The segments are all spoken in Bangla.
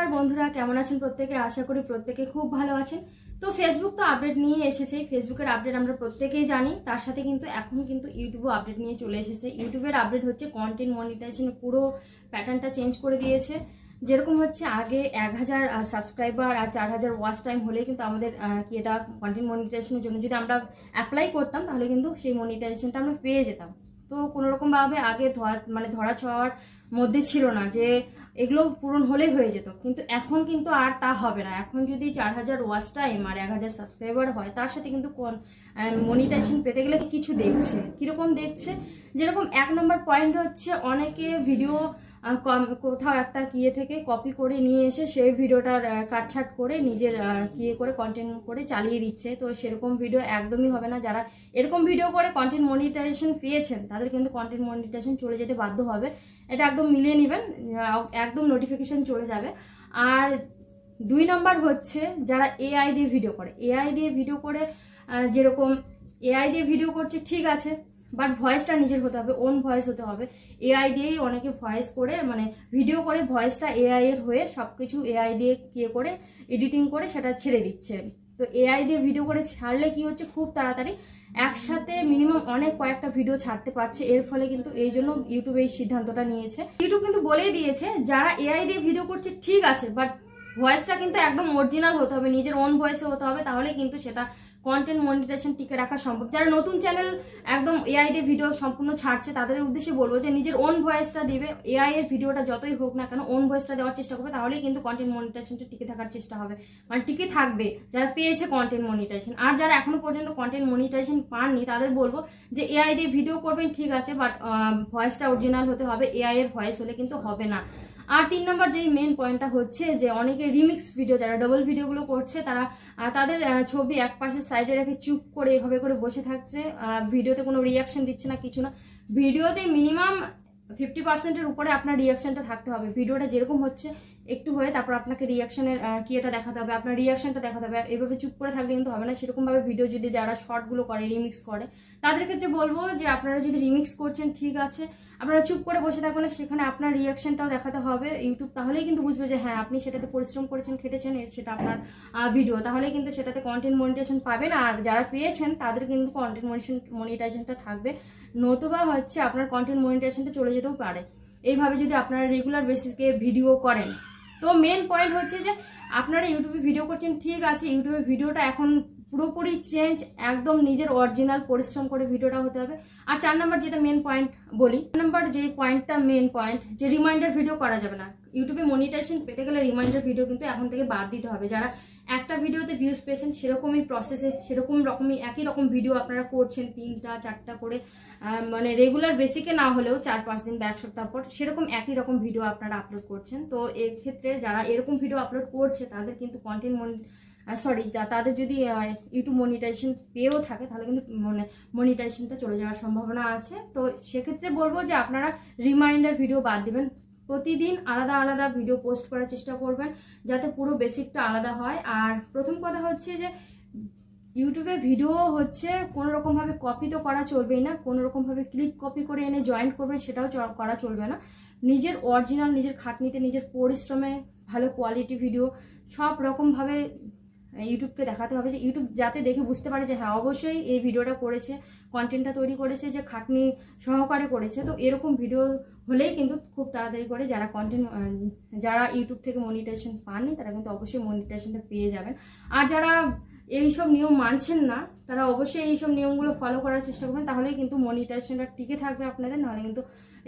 নমস্কার বন্ধুরা, কেমন আছেন প্রত্যেকে? আশা করি প্রত্যেকে খুব ভালো আছেন। তো ফেসবুক তো আপডেট নিয়ে এসেছে। ফেসবুকের আপডেট আমরা প্রত্যেকেই জানি। তার সাথে কিন্তু এখন কিন্তু ইউটিউবও আপডেট নিয়ে চলে এসেছে। ইউটিউবের আপডেট হচ্ছে কন্টেন্ট মনিটাইজেশন পুরো প্যাটার্নটা চেঞ্জ করে দিয়েছে। যেরকম হচ্ছে আগে এক হাজার সাবস্ক্রাইবার আর চার হাজার ওয়াচ টাইম হলেই কিন্তু আমাদের কি এটা কন্টেন্ট মনিটাইজেশনের জন্য যদি আমরা অ্যাপ্লাই করতাম, তাহলে কিন্তু সেই মনিটাইজেশনটা আমরা পেয়ে যেতাম। তো কোনো রকমভাবে আগে ধরা মানে ধরা ছোঁয়ার মধ্যে ছিল না যে এগুলো পূরণ হলেই হয়ে যেত। কিন্তু এখন কিন্তু আর তা হবে না। এখন যদি চার হাজার ওয়াচ টাইম আর এক হাজার সাবস্ক্রাইবার হয়, তার সাথে কিন্তু কোন মনিটাইজেশন পেতে গেলে কিছু দেখছে। কীরকম দেখছে? যেরকম এক নম্বর পয়েন্ট হচ্ছে, অনেকে ভিডিও কম- কোথাও একটা কিয়ে থেকে কপি করে নিয়ে এসে সেই ভিডিওটার কাটছাট করে নিজের কিয়ে করে কন্টেন্ট করে চালিয়ে দিচ্ছে। তো সেরকম ভিডিও একদমই হবে না। যারা এরকম ভিডিও করে কন্টেন্ট মনিটাইজেশন পেয়েছেন, তাদের কিন্তু কন্টেন্ট মনিটাইজেশন চলে যেতে বাধ্য হবে। এটা একদম মিলিয়ে নেবেন একদম নোটিফিকেশন চলে যাবে। আর দুই নম্বর হচ্ছে যারা এআই দিয়ে ভিডিও করে। এআই দিয়ে ভিডিও করে যেরকম এআই দিয়ে ভিডিও করছে, ঠিক আছে। বাট ভয়েসটা নিজের হতে হবে ওন ভয়েস হতে হবে। এআই দিয়েই অনেকে ভয়েস করে মানে ভিডিও করে ভয়েসটা এআই এর হয়ে সব কিছু এআই দিয়ে কে করে এডিটিং করে সেটা ছেড়ে দিচ্ছে। তো এআই দিয়ে ভিডিও করে ছাড়লে কি হচ্ছে? খুব তাড়াতাড়ি একসাথে মিনিমাম অনেক কয়েকটা ভিডিও ছাড়তে পারছে। এর ফলে কিন্তু এই জন্য ইউটিউব এই সিদ্ধান্তটা নিয়েছে। ইউটিউব কিন্তু বলেই দিয়েছে, যারা এআই দিয়ে ভিডিও করছে, ঠিক আছে বাট ভয়েসটা কিন্তু একদম অরিজিনাল হতে হবে, নিজের ওন ভয়েসে হতে হবে, তাহলে কিন্তু সেটা কন্টেন্ট মনিটাইজেশন টিকে রাখা সম্ভব। যারা নতুন চ্যানেল একদম এআই দিয়ে ভিডিও সম্পূর্ণ ছাড়ছে, তাদের উদ্দেশ্যে বলব যে নিজের ওন ভয়েসটা দিবে। এআই এর ভিডিওটা যতই হোক না কেন ওন ভয়েসটা দেওয়ার চেষ্টা করবে, তাহলেই কিন্তু কন্টেন্ট মনিটাইজেশনটা টিকে থাকার চেষ্টা হবে। মানে টিকে থাকবে, যারা পেয়েছে কন্টেন্ট মনিটাইজেশন আর যারা এখনও পর্যন্ত কন্টেন্ট মনিটাইজেশন পাননি, তাদের বলব যে এআই দিয়ে ভিডিও করবেন, ঠিক আছে বাট ভয়েসটা অরিজিনাল হতে হবে এআই এর ভয়েস হলে কিন্তু হবে না। আর তিন নম্বর যেই মেন পয়েন্টটা হচ্ছে যে অনেকে রিমিক্স ভিডিও যারা ডবল ভিডিওগুলো করছে, তারা তাদের ছবি এক পাশে সাইডে রেখে চুপ করে এভাবে করে বসে থাকছে। ভিডিওতে কোনো রিয়াকশন দিচ্ছে না, কিছু না। ভিডিওতে মিনিমাম ফিফটি পার্সেন্টের উপরে আপনার রিয়াকশনটা থাকতে হবে। ভিডিওটা যেরকম হচ্ছে একটু হয়ে তারপর আপনাকে রিয়াকশনের কি এটা দেখাতে হবে, আপনার রিয়াকশনটা দেখাতে হবে, এভাবে চুপ করে থাকলে কিন্তু হবে না। সেরকমভাবে ভিডিও যদি যারা শর্টগুলো করে রিমিক্স করে, তাদের ক্ষেত্রে বলব যে আপনারা যদি রিমিক্স করছেন, ঠিক আছে, আপনারা চুপ করে বসে থাকবেন সেখানে আপনার রিয়াকশনটাও দেখাতে হবে ইউটিউব তাহলেই কিন্তু বুঝবে যে হ্যাঁ আপনি সেটাতে পরিশ্রম করেছেন, খেটেছেন সেটা আপনার ভিডিও তাহলে কিন্তু সেটাতে কন্টেন্ট মনিটাইজেশন পাবেন, আর যারা পেয়েছেন, তাদের কিন্তু কন্টেন্ট মনিটাইজেশনটা থাকবে। নতুবা হচ্ছে আপনার কন্টেন্ট মনিটাইজেশনটা চলে যেতেও পারে। এইভাবে যদি আপনারা রেগুলার বেসিসকে ভিডিও করেন তো মেন পয়েন্ট হচ্ছে যে, আপনারা ইউটিউবে ভিডিও করছেন, ঠিক আছে ইউটিউবে ভিডিওটা এখন পুরোপুরি চেঞ্জ একদম নিজের অরিজিনাল পরিশ্রম করে ভিডিওটা হতে হবে। আর চার নাম্বার যেটা মেন পয়েন্ট বলি, চার নাম্বার যে পয়েন্টটা মেন পয়েন্ট যে রিমাইন্ডার ভিডিও করা যাবে না। ইউটিউবে মনিটাইজেশন পেতে গেলে রিমাইন্ডার ভিডিও কিন্তু এখন থেকে বাদ দিতে হবে। যারা একটা ভিডিওতে ভিউজ পেয়েছেন, সেরকমই প্রসেসে সেরকম রকমই, একই রকম ভিডিও আপনারা করছেন তিনটা, চারটা করে মানে রেগুলার বেসিকে না হলেও চার পাঁচ দিন এক সপ্তাহ পর, সেরকম একই রকম ভিডিও আপনারা আপলোড করছেন। তো এক্ষেত্রে যারা এরকম ভিডিও আপলোড করছে, তাদের কিন্তু কন্টেন্ট মনি সরি তাদের যদি ইউটিউব মনিটাইজেশন পেয়েও থাকে, তাহলে কিন্তু মানে মনিটাইজেশনটা চলে যাওয়ার সম্ভাবনা আছে। তো সেক্ষেত্রে বলব যে আপনারা রিমাইন্ডার ভিডিও বাদ দিবেন। প্রতিদিন আলাদা আলাদা ভিডিও পোস্ট করার চেষ্টা করবেন, যাতে পুরো বেসিকটা আলাদা হয়। আর প্রথম কথা হচ্ছে যে ইউটিউবে ভিডিও হচ্ছে কোনো রকমভাবে কপি তো করা চলবেই না কোনো রকমভাবে ক্লিক কপি করে এনে জয়েন করবেন সেটাও করা চলবে না। নিজের অরিজিনাল নিজের খাটনিতে, নিজের পরিশ্রমে ভালো কোয়ালিটি ভিডিও সব রকমভাবে ইউটিউবকে দেখাতে হবে যে ইউটিউব যাতে দেখে বুঝতে পারে যে হ্যাঁ অবশ্যই এই ভিডিওটা করেছে কন্টেন্টটা তৈরি করেছে, যে খাটনি সহকারে করেছে। তো এরকম ভিডিও হলেই কিন্তু খুব তাড়াতাড়ি করে যারা কন্টেন্ট যারা ইউটিউব থেকে মনিটাইজেশন পাননি, তারা কিন্তু অবশ্যই মনিটাইজেশনটা পেয়ে যাবেন। আর যারা এইসব নিয়ম মানছেন না, তারা অবশ্যই এইসব নিয়মগুলো ফলো করার চেষ্টা করবেন, তাহলেই কিন্তু মনিটাইজেশনটা টিকে থাকবে আপনাদের, নাহলে কিন্তু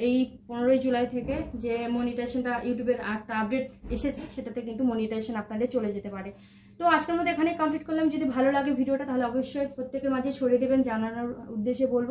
এই পনেরোই জুলাই থেকে যে মনিটাইজেশনটা ইউটিউবের একটা আপডেট এসেছে, সেটাতে কিন্তু মনিটাইজেশন আপনাদের চলে যেতে পারে। তো আজকের মধ্যে এখানে কমপ্লিট করলাম, যদি ভালো লাগে ভিডিওটা তাহলে অবশ্যই প্রত্যেকের মাঝে ছড়িয়ে দেবেন, জানানোর উদ্দেশ্যে বলব।